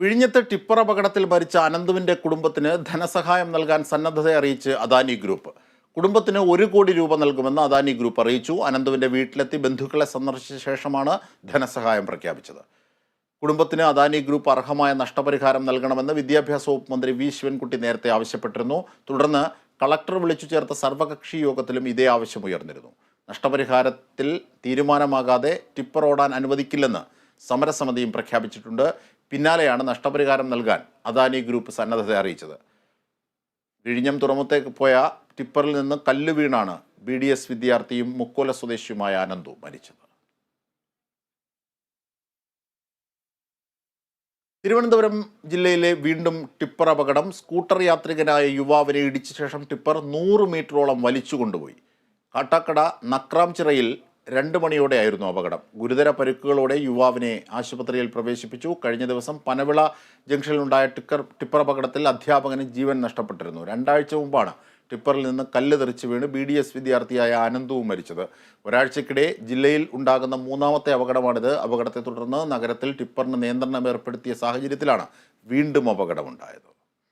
വിഴിഞ്ഞത്ത് ടിപ്പർ അപകടത്തിൽ മരിച്ച അനന്തുവിന്റെ കുടുംബത്തിന് ധനസഹായം നൽകാൻ സന്നദ്ധത അറിയിച്ച് അദാനി ഗ്രൂപ്പ്. കുടുംബത്തിന് ഒരു കോടി രൂപ നൽകുമെന്ന് അദാനി ഗ്രൂപ്പ് അറിയിച്ചു. അനന്തുവിന്റെ വീട്ടിലെത്തി ബന്ധുക്കളെ സന്ദർശിച്ച ശേഷമാണ് ധനസഹായം പ്രഖ്യാപിച്ചത്. കുടുംബത്തിന് അദാനി ഗ്രൂപ്പ് അർഹമായ നഷ്ടപരിഹാരം നൽകണമെന്ന് വിദ്യാഭ്യാസ വകുപ്പ് മന്ത്രി വി. ശിവൻകുട്ടി നേരത്തെ ആവശ്യപ്പെട്ടിരുന്നു. തുടർന്ന് കളക്ടർ വിളിച്ചു ചേർത്ത സർവകക്ഷി യോഗത്തിലും ഇതേ ആവശ്യം ഉയർന്നിരുന്നു. നഷ്ടപരിഹാരത്തിൽ തീരുമാനമാകാതെ ടിപ്പർ ഓടാൻ അനുവദിക്കില്ലെന്ന് സമരസമിതിയും പ്രഖ്യാപിച്ചിട്ടുണ്ട്. പിന്നാലെയാണ് നഷ്ടപരിഹാരം നൽകാൻ അദാനി ഗ്രൂപ്പ് സന്നദ്ധത അറിയിച്ചത്. വിഴിഞ്ഞം തുറമുഖത്തേക്ക് പോയ ടിപ്പറിൽ നിന്ന് കല്ല് വീണാണ് ബി ഡി എസ് വിദ്യാർത്ഥിയും മുക്കോല സ്വദേശിയുമായ അനന്തു മരിച്ചത്. തിരുവനന്തപുരം ജില്ലയിലെ വീണ്ടും ടിപ്പർ അപകടം. സ്കൂട്ടർ യാത്രികനായ യുവാവിനെ ഇടിച്ച ശേഷം ടിപ്പർ നൂറ് മീറ്ററോളം വലിച്ചു കൊണ്ടുപോയി കാട്ടാക്കട നക്രാംചിറയിൽ രണ്ട് മണിയോടെയായിരുന്നു അപകടം. ഗുരുതര പരുക്കുകളോടെ യുവാവിനെ ആശുപത്രിയിൽ പ്രവേശിപ്പിച്ചു. കഴിഞ്ഞ ദിവസം പനവിള ജംഗ്ഷനിലുണ്ടായ ടിക്കർ ടിപ്പർ അപകടത്തിൽ അധ്യാപകന് ജീവൻ നഷ്ടപ്പെട്ടിരുന്നു. രണ്ടാഴ്ച മുമ്പാണ് ടിപ്പറിൽ നിന്ന് കല്ല് തെറിച്ച് വീണ് ബി ഡി എസ് വിദ്യാർത്ഥിയായ ആനന്ദവും മരിച്ചത്. ഒരാഴ്ചക്കിടെ ജില്ലയിൽ ഉണ്ടാകുന്ന മൂന്നാമത്തെ അപകടമാണിത്. അപകടത്തെ തുടർന്ന് നഗരത്തിൽ ടിപ്പറിന് നിയന്ത്രണം ഏർപ്പെടുത്തിയ സാഹചര്യത്തിലാണ് വീണ്ടും അപകടമുണ്ടായത്.